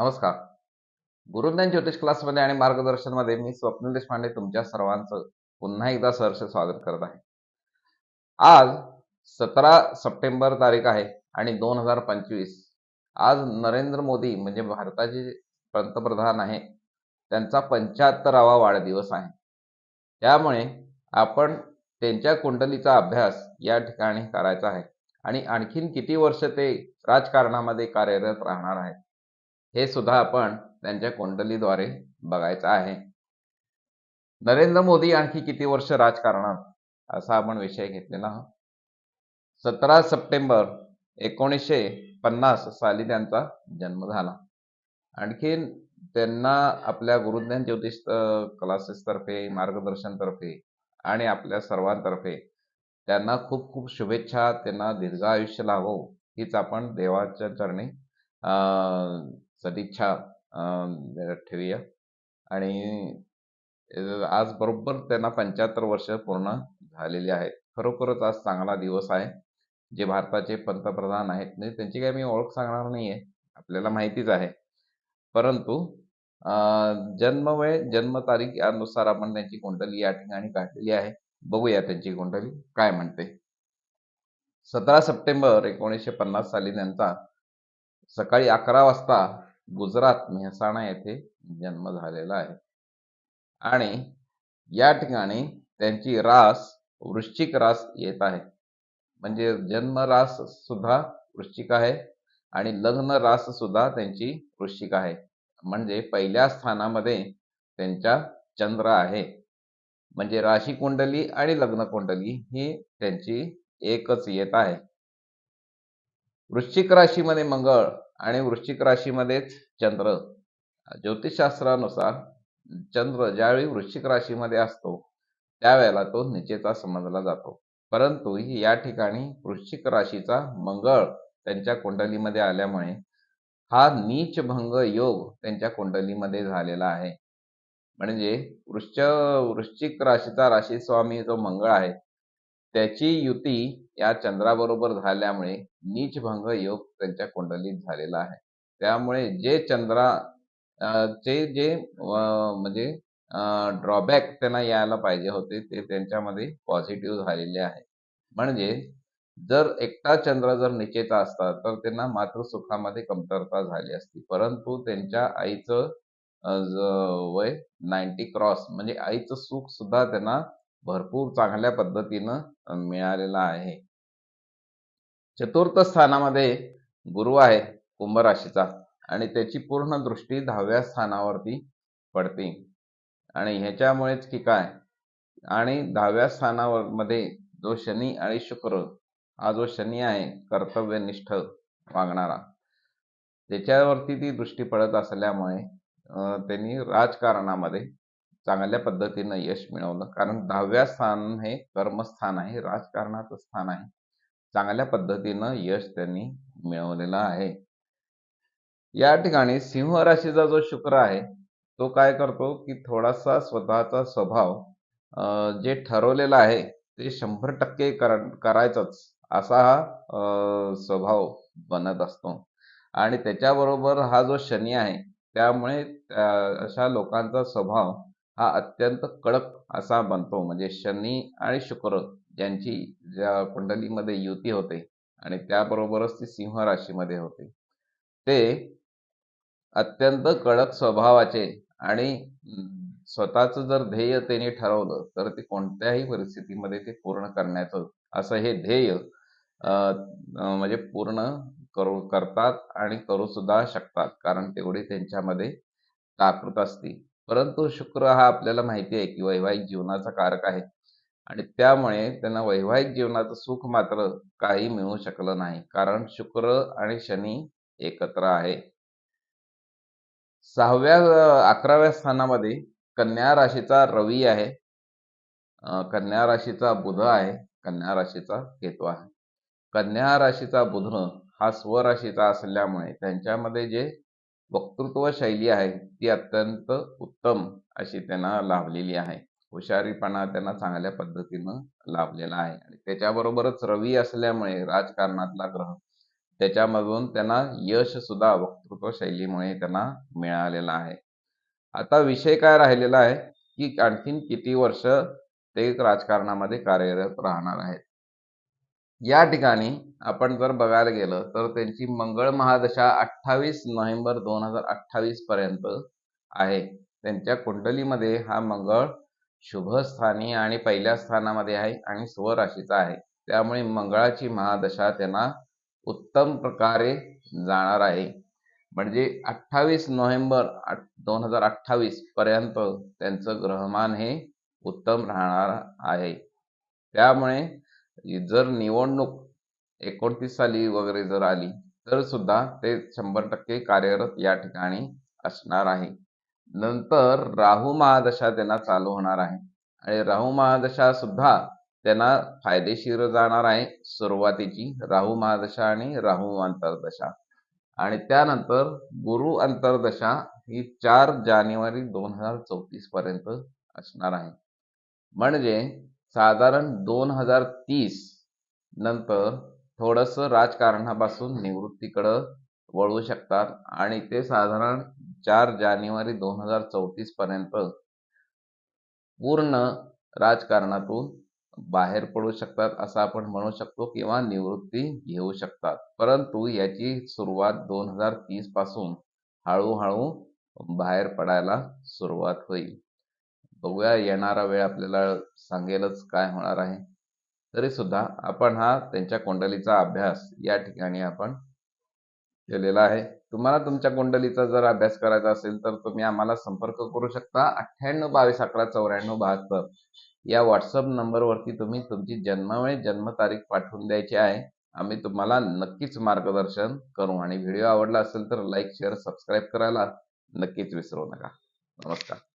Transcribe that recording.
नमस्कार. गुरुज्ञान ज्योतिष क्लासमध्ये आणि मार्गदर्शनमध्ये मी स्वप्नील देशपांडे तुमच्या सर्वांचं पुन्हा एकदा सहर्ष स्वागत करत आहे. आज सतरा सप्टेंबर तारीख आहे आणि दोन हजार पंचवीस. आज नरेंद्र मोदी म्हणजे भारताचे पंतप्रधान आहे त्यांचा पंच्याहत्तरावा वाढदिवस आहे. त्यामुळे आपण त्यांच्या कुंडलीचा अभ्यास या ठिकाणी करायचा आहे आणि आणखीन किती वर्ष ते राजकारणामध्ये कार्यरत राहणार आहेत हे सुद्धा आपण त्यांच्या कुंडलीद्वारे बघायचं आहे. नरेंद्र मोदी आणखी किती वर्ष राजकारणात असा आपण विषय घेतलेला आहोत सतरा सप्टेंबर एकोणीसशे पन्नास साली त्यांचा जन्म झाला. आणखीन त्यांना आपल्या गुरुज्ञान ज्योतिष क्लासेस तर्फे मार्गदर्शन तर्फे आणि आपल्या सर्वांतर्फे त्यांना खूप खूप शुभेच्छा त्यांना दीर्घ आयुष्य लाभो हीच आपण देवाच्या चरणी अं, सदिच्छा ठेवूया. आणि आज बरोबर त्यांना पंच्याहत्तर वर्ष पूर्ण झालेली आहेत. खरोखरच आज चांगला दिवस आहे. जे भारताचे पंतप्रधान आहेत म्हणजे त्यांची काही मी ओळख सांगणार नाही आहे आपल्याला माहितीच आहे. परंतु अं, जन्मवेळ जन्मतारीख यानुसार आपण त्यांची कुंडली या ठिकाणी काढलेली आहे. बघूया त्यांची कुंडली काय म्हणते. सतरा सप्टेंबर एकोणीसशे पन्नास साली त्यांचा सकाळी अकरा वाजता गुजरात मेहसाणा येथे जन्म झालेला आहे. आणि या ठिकाणी त्यांची रास वृश्चिक रास येत आहे. म्हणजे जन्म रास सुद्धा वृश्चिक आहे आणि लग्न रास सुद्धा त्यांची वृश्चिक आहे. म्हणजे पहिल्या स्थानामध्ये त्यांच्या चंद्र आहे. म्हणजे राशी कुंडली आणि लग्न कुंडली ही त्यांची एकच येत आहे. वृश्चिक राशीमध्ये मंगळ आणि वृश्चिक राशीमध्येच चंद्र. ज्योतिषशास्त्रानुसार चंद्र ज्यावेळी वृश्चिक राशीमध्ये असतो त्यावेळेला तो निचेचा समजला जातो. परंतु या ठिकाणी वृश्चिक राशीचा मंगळ त्यांच्या कुंडलीमध्ये आल्यामुळे हा नीच भंग योग त्यांच्या कुंडलीमध्ये झालेला आहे. म्हणजे वृश्च वृश्चिक राशीचा राशी स्वामी जो मंगळ आहे त्याची युती या चंद्राबरोबर झाल्यामुळे नीचभंग योग त्यांच्या कुंडलीत झालेला आहे. त्यामुळे जे चंद्रा चे जे म्हणजे ड्रॉबॅक त्यांना यायला पाहिजे होते ते त्यांच्यामध्ये पॉझिटिव्ह झालेले आहे. म्हणजे जर एकटा चंद्र जर निचेचा असता तर त्यांना मात्र सुखामध्ये कमतरता झाली असती. परंतु त्यांच्या आईचं वय नाईन्टी क्रॉस म्हणजे आईचं सुख सुद्धा त्यांना भरपूर चांगल्या पद्धतीनं मिळालेला आहे. चतुर्थ स्थानामध्ये गुरु आहे कुंभ राशीचा आणि त्याची पूर्ण दृष्टी दहाव्या स्थानावरती पडते. आणि ह्याच्यामुळेच की काय? आणि दहाव्या स्थानावर मध्ये जो शनी आणि शुक्र हा जो शनी आहे कर्तव्यनिष्ठ वागणारा. त्याच्यावरती ती दृष्टी पडत असल्यामुळे त्यांनी राजकारणामध्ये चांगल्या पद्धतीनं यश मिळवलं. कारण दहाव्या स्थान हे कर्मस्थान आहे राजकारणाचं स्थान आहे. चांगल्या पद्धतीनं यश त्यांनी मिळवलेलं आहे. या ठिकाणी सिंह राशीचा जो शुक्र आहे तो काय करतो की थोडासा स्वतःचा स्वभाव जे ठरवलेला आहे ते शंभर टक्के करायचंच असा हा स्वभाव बनत असतो. आणि त्याच्याबरोबर हा जो शनी आहे त्यामुळे अशा लोकांचा स्वभाव हा अत्यंत कडक असा बनतो. म्हणजे शनी आणि शुक्र यांची ज्या कुंडलीमध्ये युती होते आणि त्याबरोबरच ती सिंह राशीमध्ये होते. ते अत्यंत कडक स्वभावाचे आणि स्वतःचं जर ध्येय त्यांनी ठरवलं तर ते कोणत्याही परिस्थितीमध्ये ते पूर्ण करण्याचं असं हे ध्येय म्हणजे पूर्ण करू करतात आणि करू सुद्धा शकतात. कारण तेवढी त्यांच्यामध्ये ताकद असते. परंतु शुक्र हा आपल्याला माहिती आहे की वैवाहिक जीवनाचा कारक आहे. आणि त्यामुळे त्यांना वैवाहिक जीवनाचं सुख मात्र काही मिळू शकलं नाही. कारण शुक्र आणि शनी एकत्र आहे. सहाव्या अकराव्या स्थानामध्ये कन्या राशीचा रवी आहे. कन्या राशीचा बुध आहे. कन्या राशीचा केतू आहे. कन्या राशीचा बुध हा स्वराशीचा असल्यामुळे त्यांच्यामध्ये जे वक्तृत्व शैली आहे ती अत्यंत उत्तम अशी त्यांना लाभलेली आहे. हुशारीपणा त्यांना चांगल्या पद्धतीनं लाभलेला आहे. आणि त्याच्याबरोबरच रवी असल्यामुळे राजकारणातला ग्रह त्याच्यामधून त्यांना यश सुद्धा वक्तृत्व शैलीमुळे त्यांना मिळालेला आहे. आता विषय काय राहिलेला आहे की आणखीन किती वर्ष ते राजकारणामध्ये कार्यरत राहणार आहेत? या ठिकाणी आपण जर बघायला गेलं तर त्यांची मंगळ महादशा अठ्ठावीस नोव्हेंबर दोन हजार अठ्ठावीस पर्यंत आहे. त्यांच्या कुंडलीमध्ये हा मंगळ शुभ स्थानी आणि पहिल्या स्थानामध्ये आहे आणि स्वराशीचा आहे. त्यामुळे मंगळाची महादशा त्यांना उत्तम प्रकारे जाणार आहे. म्हणजे अठ्ठावीस नोव्हेंबर दोन हजार अठ्ठावीस पर्यंत त्यांचं ग्रहमान हे उत्तम राहणार आहे. त्यामुळे जर निवडणूक एकोणतीस साली वगैरे जर आली तर सुद्धा ते शंभर टक्के कार्यरत या ठिकाणी असणार आहे. नंतर राहू महादशा त्यांना चालू होणार आहे. आणि राहू महादशा सुद्धा त्यांना फायदेशीर जाणार आहे सुरुवातीची राहू महादशा आणि राहू अंतर्दशा आणि त्यानंतर गुरु अंतर्दशा ही चार जानेवारी दोन हजार चौतीस पर्यंत असणार आहे. म्हणजे साधारण दोन हजार तीस नंतर थोडंसं राजकारणापासून निवृत्तीकडं वळू शकतात आणि ते साधारण चार जानेवारी दोन हजार चौतीस पर्यंत पूर्ण राजकारणातून बाहेर पडू शकतात असं आपण म्हणू शकतो किंवा निवृत्ती घेऊ शकतात. परंतु याची सुरुवात दोन हजार तीसपासून हळूहळू बाहेर पडायला सुरुवात होईल. बघूया येणारा वेळ आपल्याला सांगेलच काय होणार आहे. तरी सुद्धा आपण हा त्यांच्या कुंडलीचा अभ्यास या ठिकाणी आपण केलेला आहे. तुम्हाला तुमच्या कुंडलीचा जर अभ्यास करायचा असेल तर तुम्ही आम्हाला संपर्क करू शकता. अठ्ठ्याण्णव बावीस अकरा चौऱ्याण्णव बहात्तर. या व्हॉट्सअप नंबरवरती तुम्ही तुमची जन्मवेळ जन्मतारीख पाठवून द्यायची आहे. आम्ही तुम्हाला नक्कीच मार्गदर्शन करू. आणि व्हिडिओ आवडला असेल तर लाईक शेअर सबस्क्राईब करायला नक्कीच विसरू नका. नमस्कार.